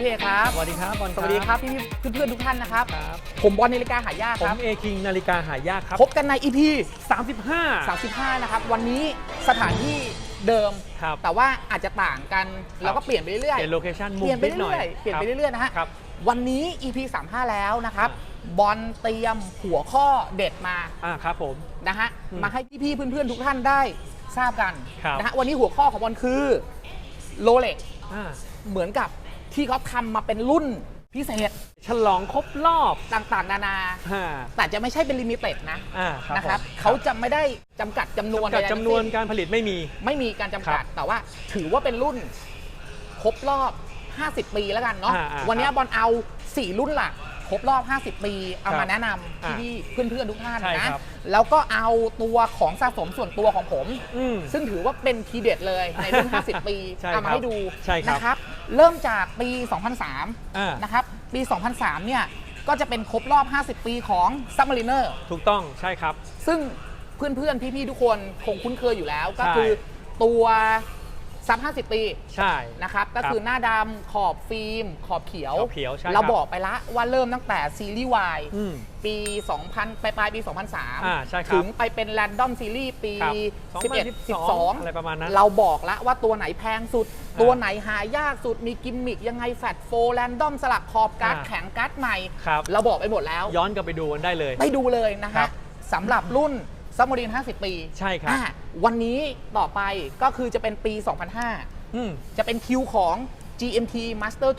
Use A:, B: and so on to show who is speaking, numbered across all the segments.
A: พี่เอครับ
B: สวัสดีครับบอล
A: สวัสดีครับพี่ๆเพื่อนๆทุกท่านนะครับ
B: ครับ
A: ผมบอลนาฬิกาหายาก
B: ผ
A: ครั
B: ม
A: บ
B: เอคิงนาฬิกาหายากครับ
A: พบกันใน EP
B: 35
A: 35 นะครับ วันนี้สถานที่เดิม
B: ครับ
A: แต่ว่าอาจจะต่างกันแล้วก็เปลี่ยนไปเรื่อย
B: เปลี่ยนโลเคชั่น
A: ๆ
B: มุ
A: เป
B: ม
A: ลี่ยนไป
B: นิดหน่อ
A: เรื่อยๆเปลี่ยนไป
B: ครับ
A: เรื่อยๆนะฮะ
B: ครับ
A: วันนี้ EP 35 แล้วนะครับ บอลเตรียมหัวข้อเด็ดมา
B: อ่าครับผม
A: นะฮะ
B: อืม
A: มาให้พี่ๆเพื่อนๆทุกท่านได้ทราบกัน
B: ครับ
A: นะฮะ วันนี้หัวข้อของบอลคือโรเล็ก
B: อ่า
A: เหมือนกับที่เขาทำมาเป็นรุ่นพิเศษ
B: ฉลองครบรอบ
A: ต่างๆ นานา
B: อ่า
A: แต่จะไม่ใช่เป็นลิมิเต็ดนะ
B: อ่าครับ
A: นะครับ
B: ผม
A: เขาจะไม่ได้จำกัดจำนวน
B: จำกัด
A: ใๆ
B: จำนวน
A: ทั้งสิ้
B: การผลิตไม่มี
A: ไม่มีการจำกัด
B: ครับ
A: แต่ว่าถือว่าเป็นรุ่น ครบรอบ 50 ปีแล้วกันเนาะ
B: อ่าอ่า
A: วันนี้
B: ครับ
A: บอลเอา 4 รุ่นหลัก ครบรอบ 50 ปี เอา
B: ครับ
A: มาแนะน
B: อ่าำ
A: พี่ๆเพื่อนๆทุกท่าน
B: ใช่
A: นะ ครับแล้วก็เอาตัวของสะสมส่วนตัวของผม
B: อืม
A: ซึ่งถือว่าเป็นทีเด็ดเลยในรุ่น 50 ปี
B: ใช่
A: เอามา
B: ครับ
A: ให้ดู
B: ใช่ครับ
A: นะครับ เริ่มจากปี2003
B: อ่า
A: นะครับ ปี 2003 เนี่ย ก็จะเป็นครบรอบ 50 ปีของ Submariner
B: ถูกต้องใช่ครับ
A: ซึ่งเพื่อนๆ พี่ๆ ทุกคนคงคุ้นเคยอยู่แล้ว ก็
B: ใช่
A: คือตัว ซับ 50 ปี
B: ใช่
A: นะครับ ก็
B: ครับ
A: คือหน้าดำขอบฟิล์ม ขอบเขียว
B: ขอบเขียวใช่
A: เรา
B: ครับ
A: บอกไปละว่าเริ่มตั้งแต่ซีรีส์ Y
B: อืม
A: ปี 2000 ปลายปลายๆปี
B: อ่าใช่ค
A: 2003
B: รับ
A: ถึงไปเป็น Random Series ปี
B: ครับ
A: 11
B: 2012
A: 12
B: อะไรประมาณนั้น
A: เราบอกละว่าตัวไหนแพงสุด
B: อ่า
A: ตัวไหนหายากสุดมีกิมมิกยังไงแฟตโฟแรนดอมสลักขอบการ์ด
B: อ่า
A: แข็งการ์ดใหม่
B: ครับ
A: เราบอกไปหมดแล้ว
B: ย้อนกลับไปดูกันได้เลย
A: ไปดูเลยนะ
B: ครั
A: ฮะ
B: บ
A: สำหรับรุ่น ซัมม r รีน 50 ปี
B: ใช่ครับ
A: อ่าวันนี้ต่อไปก็คือจะเป็นปี 2005
B: อืม
A: จะเป็นคิวของ GMT Master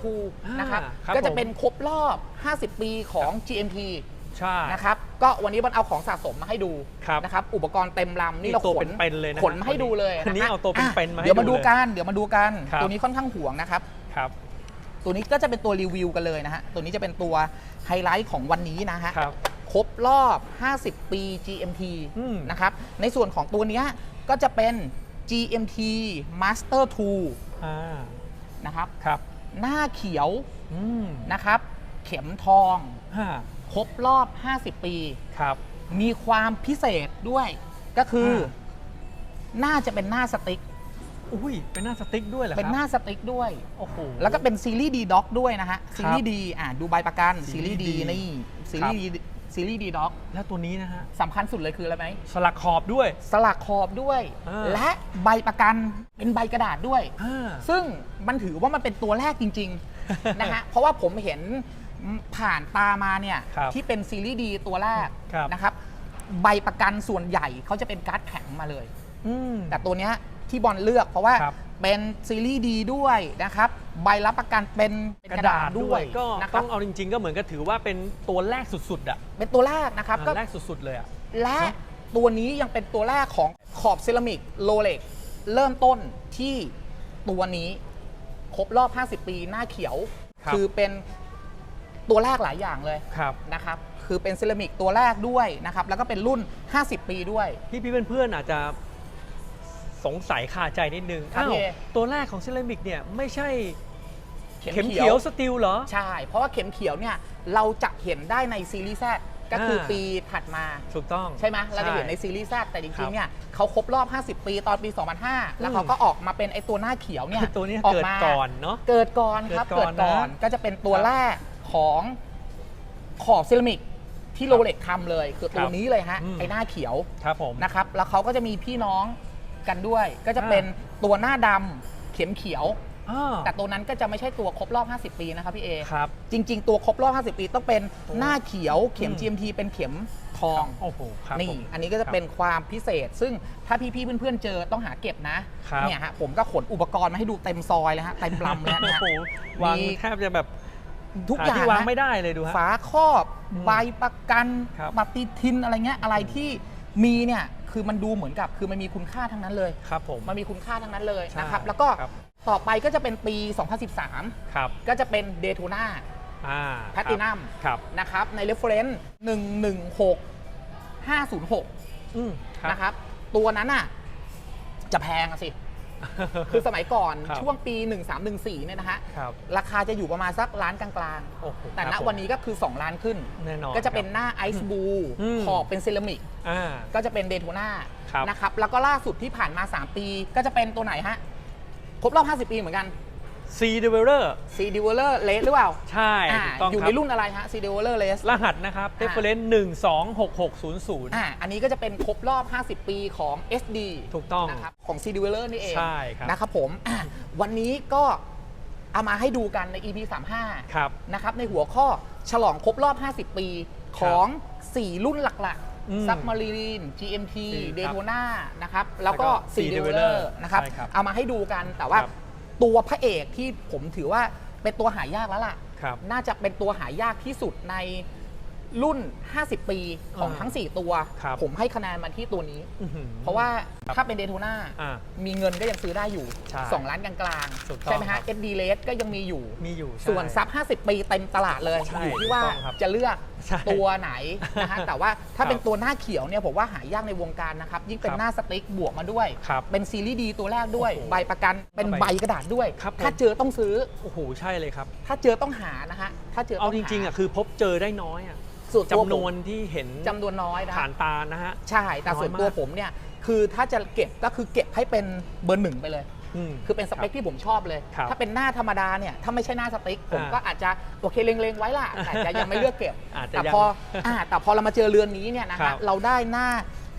B: อ่า
A: 2นะครับ
B: ครับ
A: ก็จะ
B: ผม
A: เป็นครบรอบ 50 ปีของ GMT
B: ใช่
A: นะครับ ก็วันนี้บอลเอาของสะสมมาให้ดู
B: ครับ
A: นะครับ อุปกรณ์เต็มลำ
B: นี่
A: นี่เรา
B: ตัว
A: ขน
B: เป็นๆเลยนะ
A: ขนมาให้ดูเลย
B: อันนี้ะ
A: ฮะ
B: เอาตัวเป็นๆมาให้
A: เดี๋ยวมา
B: ดู
A: ดู
B: เลย
A: กัน เดี๋ยวมาดูกัน
B: ครับ
A: ตัวนี้ค่อนข้างห่วงนะครับ
B: ครับ
A: ตัวนี้ก็จะเป็นตัวรีวิวกันเลยนะฮะ ตัวนี้จะเป็นตัวไฮไลท์ของวันนี้นะฮะ
B: ครับ
A: ครบรอบ 50 ปี GMT
B: อืม
A: นะครับ ในส่วนของตัวเนี้ยก็จะเป็น GMT Master 2
B: อ่า
A: นะครับ
B: ครับ
A: หน้าเขียว
B: อืม
A: นะครับ เข็มทอง
B: ห้า
A: ครบรอบ 50 ปี
B: ครับ
A: มีความพิเศษด้วย ก็คืออาน่าจะเป็นหน้าสติ๊ก
B: อุ้ย เป็นหน้าสติ๊กด้วยเหรอครับ
A: เป็นหน้าสติ๊กด้วย
B: โอ้โห
A: แล้วก็เป็นซีรีส์ดีด็อกด้วยนะฮะ ซีรีส์ดีอ่าดูใบประกัน
B: ซี
A: ซี
B: รี
A: รี
B: ส์
A: ส์
B: D
A: ดีนี่ ซีรีส์ดี ซีรีส์ดีด็อก
B: แล้วตัวนี้นะฮะ
A: สำคัญสุดเลยคืออะไรไหม
B: สลักขอบด้วย
A: สลักขอบด้วย
B: อ่า
A: และใบประกันเป็นใบกระดาษด้วย
B: อ่า
A: ซึ่งมันถือว่ามันเป็นตัวแรกจริง ๆ นะฮะ เพราะว่าผมเห็นผ่านตามาเนี่ย
B: ครับ
A: ที่เป็นซีรีส์ดีตัวแรก
B: ครับ
A: นะครับ ใบประกันส่วนใหญ่เขาจะเป็นการ์ดแข็งมาเลย
B: อืม
A: แต่ตัวเนี้ยที่บอลเลือกเพราะว่า
B: ครับ
A: เป็นซีรีส์ดีด้วยนะครับ ใบรับประกันเป็นเป็น
B: ก
A: ก
B: ระ
A: ระ
B: ดา
A: ดา
B: ษ
A: ษ
B: ด้
A: ด้
B: ว
A: วยย
B: ก็
A: นะค
B: ต้
A: รั
B: อบงเอาจริง ๆ ก็เหมือนกับถือว่าเป็นตัวแรกสุดๆอะ
A: เป็นตัวแรกนะครับ
B: อ่า
A: ก็
B: แรกสุดๆเลยอะ
A: และตัวนี้ยังเป็นตัวแรกของขอบเซรามิกโรเล็กเริ่มต้นที่ตัวนี้ครบรอบ 50 ปีหน้าเขียว
B: ครับ
A: อเป็นตัวแรกหลายอย่างเลย
B: ครับ
A: นะครับ คือเป็นเซรามิกตัวแรกด้วยนะครับ แล้วก็เป็นรุ่น 50 ปีด้วย
B: พี่พี่ๆเพื่อนๆอาจจะ สงสัยคาใจนิดนึง
A: ครับ
B: อ้าว
A: พี่เอ
B: ตัวแรกของเซรามิกเนี่ยไม่ใช่
A: เข็ม
B: เข็ม
A: เขี
B: เขี
A: ย
B: ยววสตีลเหรอ
A: ใช่ เพราะว่าเข็มเขียวเนี่ยเราจะเห็นได้ในซีรีส์แซดก็คือ
B: อ่า
A: ปีถัดมา
B: ถูกต้อง
A: ใช่ไหมเราจะเห็นในซีรีส์แซดแต่จ
B: ครั
A: ริ
B: บ
A: งๆเนี่ยเขาครบรอบ 50 ปีตอนปี 2005 แล้วเขาก็ออกมาเป็นไอตัวหน้าเขียวเนี่ย
B: ตัวนี้
A: ออ
B: เกิด
A: มา
B: ก่อนเนาะ
A: เกิดก่อนครับ
B: เกิ
A: เกิ
B: ด
A: ด
B: ก่
A: ก่
B: อ
A: อนน
B: นะ
A: ก็จะเป็นตัว
B: ครับ
A: แรกของขอบเซรามิกที่โรเล็กทำเลย คือตัวนี้เลยฮะ
B: อืม
A: ไอหน้าเขียว
B: ครับผม
A: นะครับ แล้วเขาก็จะมีพี่น้อง กันด้วย ก็จะเป็นตัวหน้าดำเข็มเขียว
B: อ้าว
A: แต่ตัวนั้นก็จะไม่ใช่ตัวครบรอบ 50 ปีนะครับพี่เอ
B: ครับ
A: จริง ๆ ตัวครบรอบ 50 ปีต้องเป็น
B: ตัว
A: หน้าเขียวเข็ม
B: อืม
A: GMT เป็นเข็มทอง
B: โอ้โหครับ
A: นี่
B: ผม
A: อันนี้ก็จะเป็นความพิเศษ ซึ่งถ้าพี่ๆเพื่อนๆเจอต้องหาเก็บนะครับ เนี่ยฮะผมก็ขนอุปกรณ์มาให้ดูเต็มซอยเลยฮะเต็มลำเลย
B: โอ้
A: นะ
B: โห
A: ฮะ
B: วาง
A: มี
B: แทบจะแบบ
A: ทุก
B: หา
A: อย่าง
B: ที่วาง
A: นะ
B: ไม่ได้เลยดูฮะ
A: ฝาครอบ
B: อืม
A: ใบประกัน
B: ครับ
A: ปฏิทินอะไรเงี้ยอะไรที่มีเนี่ย คือมันดูเหมือนกับ คือมันมีคุณค่าทั้งนั้นเลย
B: ครับผม
A: มันมีคุณค่าทั้งนั้นเลย
B: ใช่
A: นะครับ แล้วก็
B: ครับ
A: ต่อไปก็จะเป็นปี 2013
B: ครับ
A: ก็จะเป็นเด t ท n นา
B: อ่า
A: แพตตินัม
B: ครับ
A: นะครับ ใน reference 116 506
B: อืมครับ
A: นะครับ ตัวนั้นอะ จะแพงอะสิ คือสมัยก่อน
B: ครับ
A: ช่วงปี 1314เนี่ยนะฮะ
B: ครับ
A: ราคาจะอยู่ประมาณสักล้านกลาง
B: โอ้โห
A: ๆ แต่
B: ค
A: ณ
B: รับผม
A: วันนี้ก็คือ 2 ล้านขึ้น
B: แน่นอน
A: ก็จะเป็น
B: ครับ
A: หน้าไอซ์บู
B: อืม
A: ขอบเป็นเซรามิก
B: อ่า
A: ก็จะเป็นเด t ท n นา
B: ครับ
A: นะครับ แล้วก็ล่าสุดที่ผ่านมา 3 ปี ก็จะเป็นตัวไหนฮะ ครบรอบ 50 ปีเหมือนกัน
B: C Developer
A: C d e v e l o p e r Race หรือเปล่า
B: ใช่
A: อ่า
B: ถูกต้อง
A: อยู่
B: ค
A: ใน
B: รับ
A: รุ่นอะไรฮะ C d e v e l o p e r Race
B: รหัสนะครับ
A: อ่า
B: reference 126600
A: อ่าอันนี้ก็จะเป็นครบรอบ 50 ปีของ SD
B: ถูกต้อง
A: นะครับของ C d e v e l o p e r นี่เอง
B: ใช่ครับ
A: นะครับผมอะวันนี้ก็เอามาให้ดูกันใน EP 35
B: ครับ
A: นะครับในหัวข้อฉลองครบรอบ 50 ปีของ 4 รุ่นหลัก
B: อืม
A: ๆ Submarine GMT
B: ครับ
A: Daytona นะครับ แล้วก็
B: แล้วก็
A: C
B: Sea
A: d e v e l o p e
B: Dweller
A: r นะครับ
B: ใช่ครับ
A: เอามาให้ดูกันแต่ว่า
B: ครับ
A: ตัวพระเอกที่ผมถือว่าเป็นตัวหายากแล้วล่ะ
B: ครับ
A: น่าจะเป็นตัวหายากที่สุดในรุ่น 50 ปีของ
B: อ่า
A: ทั้ง 4 ตัว
B: ครับ
A: ผมให้คะแนนมาที่ตัวนี้
B: อื้อหือ
A: เพราะว่า
B: ครับ
A: ถ้าเป็นเดโทนา
B: อ่า
A: มีเงินก็ยังซื้อได้อยู่
B: ใช่
A: 2 ล้านกลาง
B: ถูก
A: ๆ
B: ต้อง
A: ใช่ไหม
B: ครั
A: ฮะ
B: บ
A: SD r a t ก็ยังมีอยู่
B: มีอยู่ใช่
A: ส่วนซับ 50 ปีเต็มตลาดเลย
B: ใช่
A: อยู่ที่ว่า
B: ถูกต้องครับ
A: จะเลือก
B: ใช่
A: ตัวไหนนะฮะแต่ว่าถ้า
B: ครับ
A: เป็นตัวหน้าเขียวเนี่ยผมว่าหายากในวงการนะครับ ยิ่งเป็น
B: ครับ
A: หน้าสติ๊กบวกมาด้วย
B: ครับ
A: เป็นซีรีส์ดีตัวแรกด้วย
B: โอ้โห
A: ใบประกันเป็น
B: ใบ
A: ใบกระดาษด้วย
B: ครับผม
A: ถ้าเจอต้องซื้อ
B: โอ้โหใช่เลยครับ
A: ถ้าเจอต้องหานะฮะถ้าเจอต้
B: เอา
A: อง
B: จ
A: หา
B: ริงๆอะคือพบเจอได้น้อยอะ
A: ส่วนตัวผม
B: จำนวนที่เห็น
A: จำนวนน้อยนะ
B: ผ่านตานะฮะ
A: ใช่แต่ส่วน
B: น้อยมาก
A: ตัวผมเนี่ยคือถ้าจะเก็บก็คือเก็บให้เป็นเบอร์หนึ่งไปเลย
B: ม
A: คือเป็นสเปคที่ผมชอบเลย
B: ครับ
A: ถ้าเป็นหน้าธรรมดาเนี่ยถ้าไม่ใช่หน้าสติ๊กผม
B: อ่า
A: ก็อาจจะโอเคเล็งๆไว้ล่ะแต่จะยังไม่เลือกเก็บ
B: อาจจะ
A: แต่
B: ยัง
A: พออ่าแต่พอเรามาเจอเรือนนี้เนี่ยนะ
B: ครั
A: ฮะ
B: บ
A: เราได้หน้า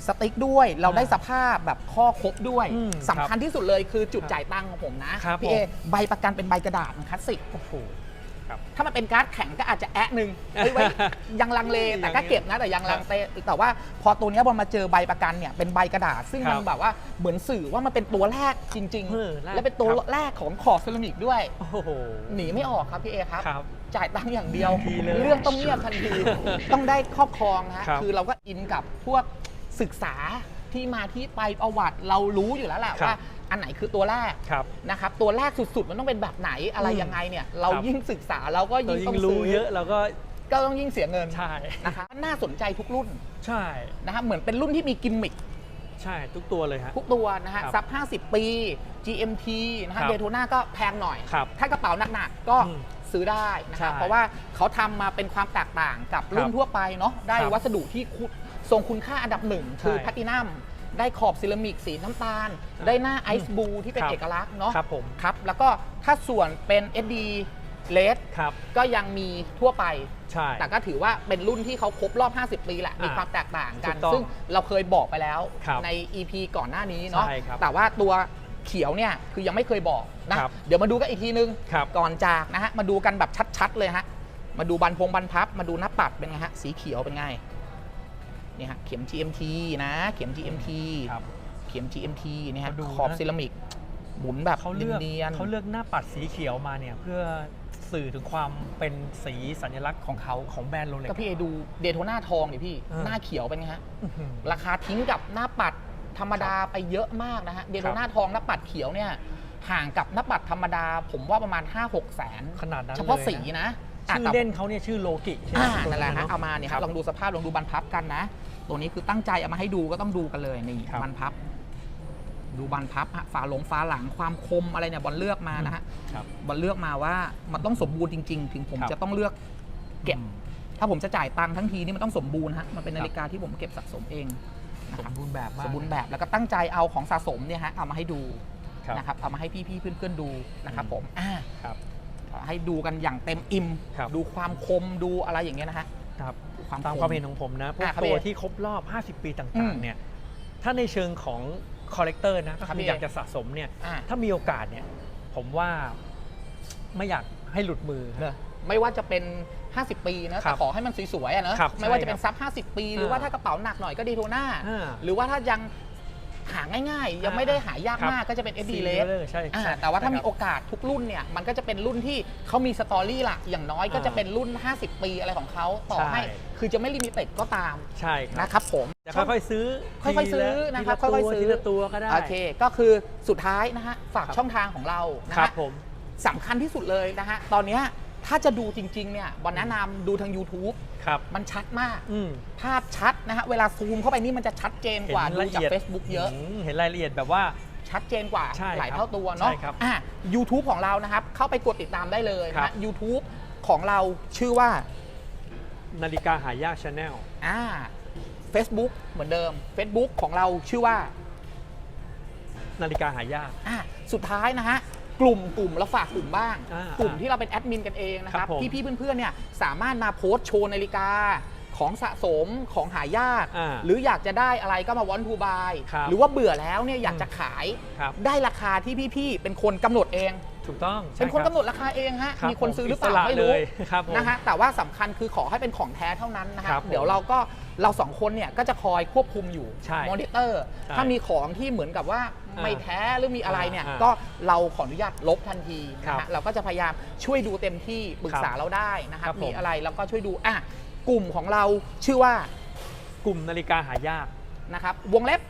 A: สติ๊กด้วย เราได้สภาพแบบข้อครบด้วย
B: อืม
A: สำคัญที่สุดเลยคือจุด
B: ครับ
A: จ่ายตังค์ของผมนะครับพี่
B: ผม
A: เอใบประกันเป็นใบกระดาษมันคลาสสิก
B: โอ้โห ครับ
A: ถ้ามันเป็นการ์ดแข็งก็อาจจะแอะหนึ่งเฮ้ยไว้ยังลังเลแต่ก็เก็บนะแต่ยังลังเลแต่ว่าพอตัวเนี้ยพอมาเจอใบประกันเนี่ยเป็นใบกระดาษ ซึ่ง
B: ครั
A: มั
B: บ
A: นแบบว่าเหมือนสื่อว่ามันเป็นตัวแรกจริง
B: เออแรก
A: และเป็นตัว
B: ครับ
A: แรกของขอบเซรามิกด้วย
B: โอ้โห
A: หนีไม่ออกครับพี่เอครับ
B: ครับ
A: จ่ายตังค์อย่างเดียว
B: ทันทีเลย
A: เรื่องต้องเงียบทันที ต้องได้ครอบครองนะฮะ
B: ครับ
A: คือเราก็อินกับพวกศึกษาที่มาที่ไปประวัติเรารู้อยู่แล้วแหละ
B: ครับ
A: ว่า อันไหนคือตัวแรก
B: ครับ
A: นะครับตัวแรกสุดๆ มันต้องเป็นแบบไหนอะไร
B: อืม
A: ยังไงเนี่ยเรา
B: ครับ
A: ยิ่งศึกษาเราก็
B: เรา
A: ยิ่ง
B: ยิ่
A: ต้องง
B: รู้
A: ซื้อ
B: เยอะเราก็
A: ก็ต้องยิ่งเสียเงิน
B: ใช่
A: นะครับน่าสนใจทุกรุ่น
B: ใช่
A: นะครับเหมือนเป็นรุ่นที่มีกิมมิค
B: ใช่ทุกตัวเลยฮะ
A: ทุกตัวนะฮะ
B: ครับ
A: ซับ 50 ปี GMT นะ
B: ครั
A: ฮะ
B: บ
A: เดโทนาก็แพงหน่อย
B: ครับ
A: ถ้ากระเป๋าหนักๆก็
B: อืม
A: ซื้อได้นะครับ
B: ใช่
A: เพราะว่าเขาทำมาเป็นความแตกต่างกับรุ่น
B: ครับ
A: ทั่วไปเนาะได้
B: ครับ
A: วัสดุที่คุณทรงคุณค่าอันดับหนึ่งคือ
B: ใช่
A: แพลตตินัม ได้ขอบเซรามิกสีน้ำตาล ได้หน้าไอซ์บูที่เป็น
B: ครับ
A: เอกลักษณ์เนาะ
B: ครับผม
A: ครับ แล้วก็ถ้าส่วนเป็น SD LED
B: ครับ
A: ก็ยังมีทั่วไป
B: ใช่
A: แต่ก็ถือว่าเป็นรุ่นที่เขาครบรอบ 50 ปีแหละ
B: อ่ามี
A: มีความแตกต่างกัน
B: ถูกต้อง
A: ซึ่งเราเคยบอกไปแล้ว
B: ครับ
A: ใน EP ก่อนหน้านี้เนาะ
B: ใช่ครับ
A: แต่ว่าตัวเขียวเนี่ยคือยังไม่เคยบอกนะ ครับ เดี๋ยวมาดูกันอีกทีนึง
B: ครับ
A: ก่อนจากนะฮะ มาดูกันแบบชัดๆเลยฮะ มาดูบันพงบันพับ มาดูหน้าปัดเป็นไงฮะ สีเขียวเป็นไง นี่ฮะเข็ม GMT นะ เข็ม GMT
B: ครับ
A: เข็ม GMT เนี่ยฮะ
B: มาดู
A: ขอบ
B: นะ
A: เซรามิกหมุนแบบ
B: เขาเลือก
A: เนียนๆ
B: เขาเลือกหน้าปัดสีเขียวมาเนี่ยเพื่อสื่อถึงความเป็นสีสัญลักษณ์ของเขาของแบรนด์โรเล็ก
A: ก็พี่เอดูเดโทนาทองดิพี่
B: อ่า
A: หน้าเขียวเป็นไงฮะ ราคาทิ้งกับหน้าปัดธรรมดาไปเยอะมากนะฮะเดโทนาทองหน้าปัดเขียวเนี่ยห่างกับหน้าปัดธรรมดา ผมว่าประมาณ 5 6 แสน
B: ขนาดนั้น
A: เฉพาะ
B: ลย
A: สีนะอะ
B: ชื่อ
A: แต่
B: เล่นเขาเนี่ยชื่อโลกิใช่ไหม
A: อ่า
B: ตัว
A: นั่นแหละฮะ
B: เอะ
A: เอามาเนี่ยครับลองดูสภาพลองดูบรรพับกันนะตัวนี้คือตั้งใจเอามาให้ดูก็ต้องดูกันเลยนี่
B: ครับ
A: บรรพับ ดูบรรพับฮะฝาหลงฝาหลังความคมอะไรเนี่ยบอลเลือกมานะฮะ
B: ครับ
A: บอลเลือกมาว่ามันต้องสมบูรณ์จริง ๆ ถึงผม
B: ครับ
A: จะต้องเลือกเก็บ
B: อืม
A: ถ้าผมจะจ่ายตังค์ทั้งทีนี่มันต้องสมบูรณ์ฮะมันเป็นนาฬิกาที่ผมเก็บสะสมเองนะ
B: ส
A: ค
B: ม
A: รับ
B: บูรณ์แบบมาก
A: สมบูรณ์แบบแล้วก็ตั้งใจเอาของสะสมเนี่ยฮะเอามาให้ดู
B: ครับ
A: นะครับเอามาให้พี่ๆเพื่อนๆดูนะครับ
B: อืม
A: ผมอ่า
B: ครับ
A: ให้ดูกันอย่างเต็มอิ่ม
B: ครับ
A: ดูความคมดูอะไรอย่างเงี้ยนะฮะ
B: ครับ
A: ความ
B: ตาม
A: คม
B: ความเห็นของผมนะพวก
A: อะครับ
B: ตัว
A: พี่
B: ที่ครบรอบ 50 ปี
A: อื
B: ต่าง
A: ม
B: ๆเนี่ยถ้าในเชิงของคอลเลกเตอร์นะก็
A: ครับ
B: คือ
A: พี่
B: อยากจะสะสมเนี่ย
A: อ่า
B: ถ้ามีโอกาสเนี่ยผมว่าไม่อยากให้หลุดมือ
A: เนอะไม่ว่าจะเป็น 50 ปีนะ
B: ครั
A: แต่
B: บ
A: ขอให้มันสวยๆอะเนอะ
B: ครับ
A: ไม่ว่าจะ
B: ใช่
A: เป็นซับ 50 ปี หรือว่าถ้ากระเป๋าหนักหน่อยก็ดีโทน่า
B: อ่า
A: หรือว่าถ้ายัง หาง่ายๆ ยังไม่ได้หายาก
B: ครับ
A: มากก็จะเป็น FD
B: Sea
A: l e
B: Dweller ใช่
A: อ่า
B: ใช่
A: แต่ว่าถ้า
B: ใช่
A: มี
B: ครับ
A: โอกาสทุกรุ่นเนี่ยมันก็จะเป็นรุ่นที่เขามีสตอรี่ละอย่างน้อยก็
B: อ่า
A: จะเป็นรุ่น 50 ปีอะไรของเขาต่อ
B: ใช่
A: ให้คือจะไม่ลิมิเต็ดก็ตาม
B: ใช่ครับ
A: นะครับผม
B: จะค่อยๆซื้อ
A: ค่อยๆซื้อ
B: ทีล
A: นะครับ
B: ทีล
A: ค่อยๆซื้อ
B: ทีละตัวก็ได้
A: โอเคก็คือสุดท้ายนะฮะฝาก
B: ครับ
A: ช่องทางของเรานะ
B: ครั
A: ฮะ
B: บผม
A: สำคัญที่สุดเลยนะฮะตอนเนี้ย ถ้าจะดูจริงๆเนี่ยบอลแนะนำดูทาง YouTube
B: ครับ
A: มันชัดมาก
B: อืม
A: ภาพชัดนะฮะ เวลาซูมเข้าไปนี่มันจะชัดเจนกว่าดูจาก Facebook เยอะ
B: มเห็นรายละเอียดแบบว่า
A: ชัดเจนกว่า
B: ใช่
A: หลาย
B: ครับ
A: เท่าตัวเนาะ
B: ใช่ครับ
A: อะ YouTube ของเรานะครับ เข้าไปกดติดตามได้เลย
B: ครั
A: นะ
B: บ
A: YouTube ของเราชื่อว่า
B: นาฬิกาหายากชาแนล
A: อ่า Facebook เหมือนเดิม Facebook ของเราชื่อว่า
B: นาฬิกาหายาก
A: อะสุดท้ายนะฮะ กกลุ่มกลุ่มเราฝากกลุ่มบ้าง
B: อ่าก
A: ลุ่มที่เราเป็นแอดมินกันเองนะค
B: ครั
A: รับบ
B: ผม
A: พี่ๆเพื่อนๆเนี่ยสามารถมาโพสต์โชว์นาฬิกา ของสะสมของหายาก
B: อ่า
A: หรืออยากจะได้อะไรก็มาวอนทูบาย
B: ครับ
A: หรือว่าเบื่อแล้วเนี่ยอยากจะขาย
B: ครับ
A: ได้ราคาที่พี่ๆเป็นคนกำหนดเอง
B: ถูกต้อง
A: เป็นคน
B: ใช่
A: กำหนดราคาเองฮะ
B: รับ
A: มีคนซื้อหรือเปล่า
B: สะ
A: ไม่รู้
B: เลยครับผม
A: นะฮะแต่ว่าสำคัญคือขอให้เป็นของแท้เท่านั้นนะฮะ
B: ครับผม
A: เดี๋ยวเราก็เราสองคนเนี่ยก็จะคอยควบคุมอยู่
B: ใช่
A: มอนิเตอร์
B: ใช่
A: ถ้ามีของที่เหมือนกับว่า
B: อ่า
A: ไม่แท้หรือมีอะไรเนี่ย
B: อ่า
A: ก็เราขออนุญาตลบทันที
B: ครั
A: นะ
B: บ
A: ฮะเราก็จะพยายามช่วยดูเต็มที่ปรึกษา
B: ครับ
A: เราได้นะฮะ
B: ครับผม
A: มีอะไรเราก็ช่วยดูอะกลุ่มของเราชื่อว่าก
B: ลุ่มนาฬิกาหายาก
A: นะครับวงเล็บ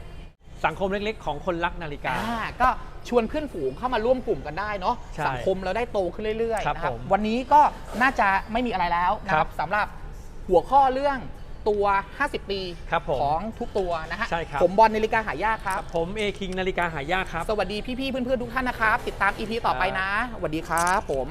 B: สังคมเล็กๆ ของคนรักนาฬิกา
A: อ่าก็ ชวนเพื่อนฝูงเข้ามาร่วมกลุ่มกันได้เนาะ
B: ใช่
A: สังคมเราได้โตขึ้นเรื่อย
B: ครับ
A: ๆนะครับ
B: ผม
A: วันนี้ก็น่าจะไม่มีอะไรแล้วนะค
B: ครั
A: รับบสำหรับหัวข้อเรื่องตัว 50 ปี
B: ครับผม
A: ของทุกตัวนะฮะ
B: ใช่ครับ
A: ผมบอลนาฬิกาหายากครับ
B: ผมเอคิงนาฬิกาหายากครับ
A: สวัสดีพี่ๆเพื่อนๆทุกท่านนะครับ ติดตาม EP ต่อไปนะสวัสดีครับผม